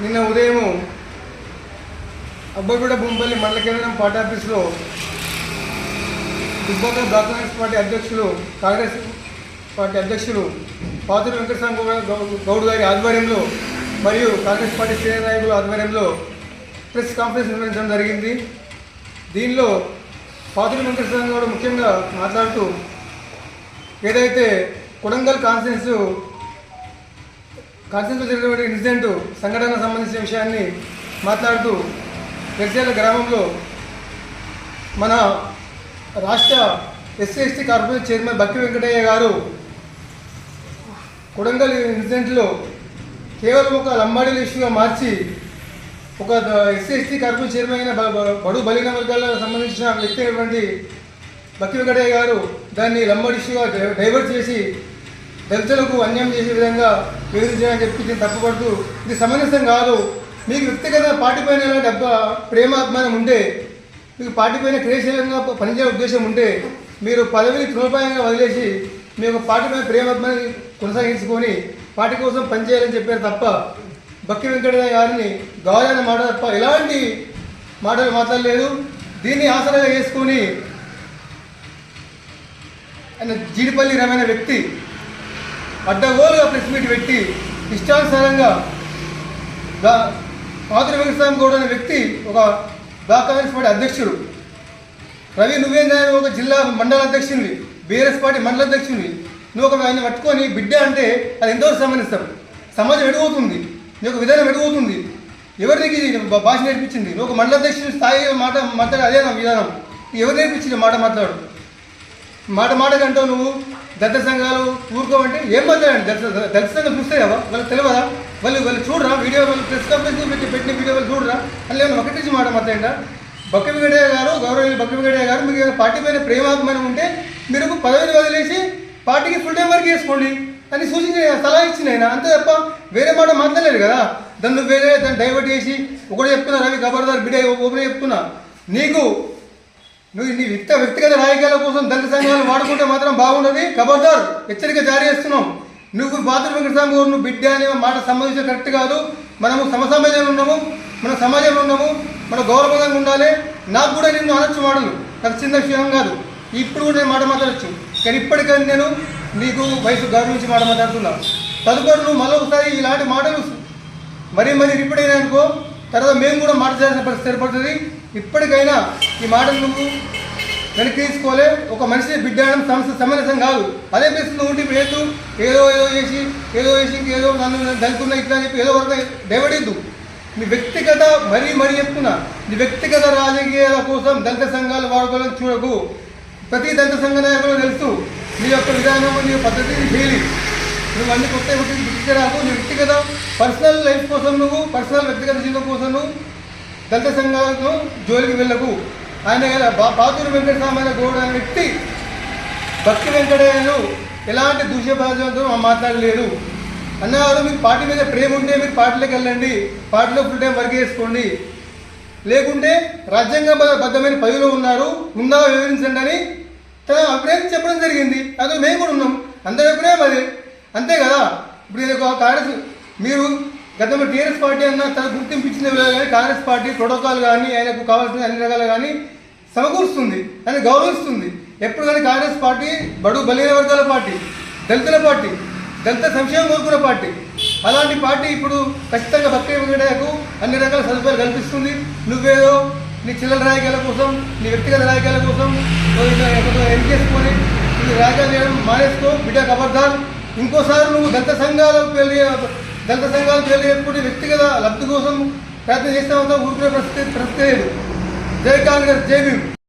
నిన్న ఉదయం అబ్బగూడ బొంపల్లి మండల కేంద్రం పార్టీ ఆఫీస్లో దుబ్బాక బ్లాక్ కాంగ్రెస్ పార్టీ అధ్యక్షులు కాంగ్రెస్ పార్టీ అధ్యక్షులు పాతూరు వెంకటస్వామి గౌ- గౌడ్ గారి ఆధ్వర్యంలో మరియు కాంగ్రెస్ పార్టీ సీనియర్ నాయకుల ఆధ్వర్యంలో ప్రెస్ కాన్ఫరెన్స్ నిర్వహించడం జరిగింది. దీనిలో పాతూరు వెంకటస్వామి గౌడ్ ముఖ్యంగా మాట్లాడుతూ ఏదైతే కొడంగల్ కాన్ఫరెన్స్ కాన్ఫరెన్స్లో జరిగినటువంటి ఇన్సిడెంట్ సంఘటన సంబంధించిన విషయాన్ని మాట్లాడుతూ వెర్సేల గ్రామంలో మన రాష్ట్ర SC ST corporation chairman Bakki Venkataiah garu Kodangal ఇన్సిడెంట్లో కేవలం ఒక లంబాడీల ఇష్యూగా మార్చి ఒక ఎస్సీ ఎస్టీ కార్పొరేషన్ చైర్మన్ అయిన బడు బలిన వర్గాలకు సంబంధించిన వ్యక్తి అయినటువంటి బక్కి వెంకటయ్య గారు దాన్ని లంబాడి ఇష్యూగా డై- డైవర్ట్ చేసి దళితులకు అన్యాయం చేసే విధంగా వివరించాలని చెప్పి దీన్ని తప్పుపడుతూ ఇది సమంజసం కాదు. మీకు వ్యక్తిగత పార్టీ పైన ఎలాంటి ప్రేమ అభిమానం ఉంటే మీకు పార్టీ పైన క్రియాశీలంగా పనిచేసే ఉద్దేశం ఉంటే మీరు పదవిని తృణపాయంగా వదిలేసి మీ యొక్క పార్టీ పైన ప్రేమ అభిమానాన్ని కొనసాగించుకొని పార్టీ కోసం పనిచేయాలని చెప్పారు తప్ప బక్కి వెంకటయ్య గారిని గౌరవ మాట తప్ప ఎలాంటి మాటలు మాట్లాడలేదు. దీన్ని ఆసరాగా చేసుకొని ఆయన జీడిపల్లి రమైన వ్యక్తి అడ్డగోలుగా ప్రెస్ మీట్ పెట్టి ఇష్టానుసారంగా గా- పాత్ర వెంకటస్వామి గౌడ్ అనే వ్యక్తి ఒక బ్లాక్ కాంగ్రెస్ పార్టీ అధ్యక్షుడు. రవి నువ్వేందా ఒక జిల్లా మండల అధ్యక్షునివి. బీఆర్ఎస్ పార్టీ మండల అధ్యక్షునివి. నువ్వు ఒక ఆయన పట్టుకొని బిడ్డ అంటే అది ఎంతవరకు సంబంధిస్తాం సమాజం ఎడుగుతుంది. నీ యొక్క విధానం ఎడుగుతుంది. ఎవరికి నీకు భాష నేర్పించింది? నువ్వు ఒక మండల అధ్యక్షుని స్థాయి మాట మాట్లాడే అదే నా విధానం. ఎవరు నేర్పించింది మాట మాట్లాడు? మాట మాటకంటావు నువ్వు? దత్త సంఘాలు ఊరుకోమంటే ఏం మాట్లాడండి దత్త దళిత సంఘం చూస్తే కదా వాళ్ళకి తెలియదా? వాళ్ళు వాళ్ళు చూడరా? వీడియో వాళ్ళు ప్రెస్ కాన్ఫరెన్స్ పెట్టి పెట్టిన వీడియో వాళ్ళు చూడరా? వాళ్ళు ఏమైనా ఒకటి నుంచి మాట మాట్లాడండి బక్క వెంకటయ్య గారు గౌరవ బక్క వెంకటయ్య గారు మీకు పార్టీ పైన ప్రేమాభిమానం ఉంటే మీరు పదవిని వదిలేసి పార్టీకి ఫుల్ టైం వర్క్ చేసుకోండి అని సూచించిన సలహా ఇచ్చిన ఆయన. అంతే తప్ప వేరే మాట మాట్లాడలేదు కదా? దాన్ని వేరే దాన్ని డైవర్ట్ చేసి ఒకటి చెప్తున్నా రవి గబర్దార్ బిడే ఓపెన్ చెప్తున్నా. నీకు నువ్వు నీ వ్యక్తి వ్యక్తిగత రాజకీయాల కోసం దళిత సంఘాలు వాడుకుంటే మాత్రం బాగుండదు. ఖబర్దార్ హెచ్చరిక జారీ చేస్తున్నాం. నువ్వు బాతుల వెంకటస్వామి గారు నువ్వు బిడ్డ అనే మాట సంబంధించిన కరెక్ట్ కాదు. మనము సమసమాజంలో ఉన్నాము. మన సమాజంలో ఉన్నాము. మన గౌరవంగా ఉండాలి. నాకు కూడా నిన్ను అనొచ్చు మాటలు. నాకు చిన్న విషయం కాదు. ఇప్పుడు కూడా నేను మాట మాట్లాడచ్చు. కానీ ఇప్పటికైనా నేను నీకు వయసు గౌరవించి మాట మాట్లాడుతున్నా. తదుపరి నువ్వు మరొకసారి ఇలాంటి మాటలు మరీ మరీ రిపీట్ అయినాయనుకో తర్వాత మేము కూడా మాట్లాడాల్సిన పరిస్థితి ఏర్పడుతుంది. ఇప్పటికైనా ఈ మాటలు నువ్వు వెనక్కి తీసుకోలే. ఒక మనిషి బిడ్డ అనడం సమస్య సమంజసం కాదు. అదే ప్లేస్ నువ్వు ఉండి ఇప్పుడు ఏదో ఏదో చేసి ఏదో చేసి ఏదో నన్ను దళితున్నా ఇట్లా అని చెప్పి ఏదో వరకు డైవర్ట్ నీ వ్యక్తిగత మరీ మరీ చెప్తున్నా. నీ వ్యక్తిగత రాజకీయాల కోసం దళిత సంఘాలు వాడుకోవాలని చూడకు. ప్రతి దళిత సంఘ నాయకులు తెలుసు. నీ యొక్క విధానం నీ యొక్క పద్ధతి నీ శైలి నువ్వు అన్ని కొత్త తీసుకురాకు నీ వ్యక్తిగత పర్సనల్ లైఫ్ కోసం నువ్వు పర్సనల్ వ్యక్తిగత జీవితం కోసం నువ్వు దళిత సంఘాలతో జోలికి వెళ్ళకు. ఆయన బా- పాతూరు వెంకటస్వామి గౌడ్ అనే వ్యక్తి భక్తి వెంకటయ్యను ఎలాంటి దూష్యభాజంతో మాట్లాడలేదు అన్నగారు మీకు పార్టీ మీద ప్రేమ ఉంటే మీరు పార్టీలోకి వెళ్ళండి. పార్టీలో ఫుల్ టైం వర్క్ చేసుకోండి. లేకుంటే రాజ్యాంగ బద్దమైన పదవిలో ఉన్నారు. ఉందా వివరించండి అని తన అభిప్రాయం చెప్పడం జరిగింది. అది మేము కూడా ఉన్నాం. అందరి అభిప్రాయం అదే. అంతే కదా? ఇప్పుడు ఇది ఒక కాంగ్రెస్ మీరు గతంలో టీఆర్ఎస్ పార్టీ అన్న తన గుర్తింపించిన కానీ కాంగ్రెస్ పార్టీ ప్రోటోకాల్ కానీ ఆయనకు కావాల్సిన అన్ని రకాలు కానీ సమకూరుస్తుంది అని గౌరవిస్తుంది. ఎప్పుడు కానీ కాంగ్రెస్ పార్టీ బడు బలహీన వర్గాల పార్టీ దళితుల పార్టీ దళిత సంక్షేమం కోరుకున్న పార్టీ. అలాంటి పార్టీ ఇప్పుడు ఖచ్చితంగా భక్తి వెంకటయ్యకు అన్ని రకాల సదుపాయాలు కల్పిస్తుంది. నువ్వేదో నీ చిల్లర రాజకీయాల కోసం నీ వ్యక్తిగత రాజకీయాల కోసం ఏం చేసుకొని నీ రాజకీయాలు చేయడం మానేసుకో బిడ్డ ఖబర్దార్ ఇంకోసారి నువ్వు దళిత సంఘాలకు వెళ్ళి దళిత సంఘాలకు వెళ్ళి ఎప్పుడు వ్యక్తిగత లబ్ధి కోసం ప్రయత్నం చేస్తామంతా ఊరుకునే ప్రస్తుత పరిస్థితి లేదు. జై కాంగ్రెస్ జై భీమ్.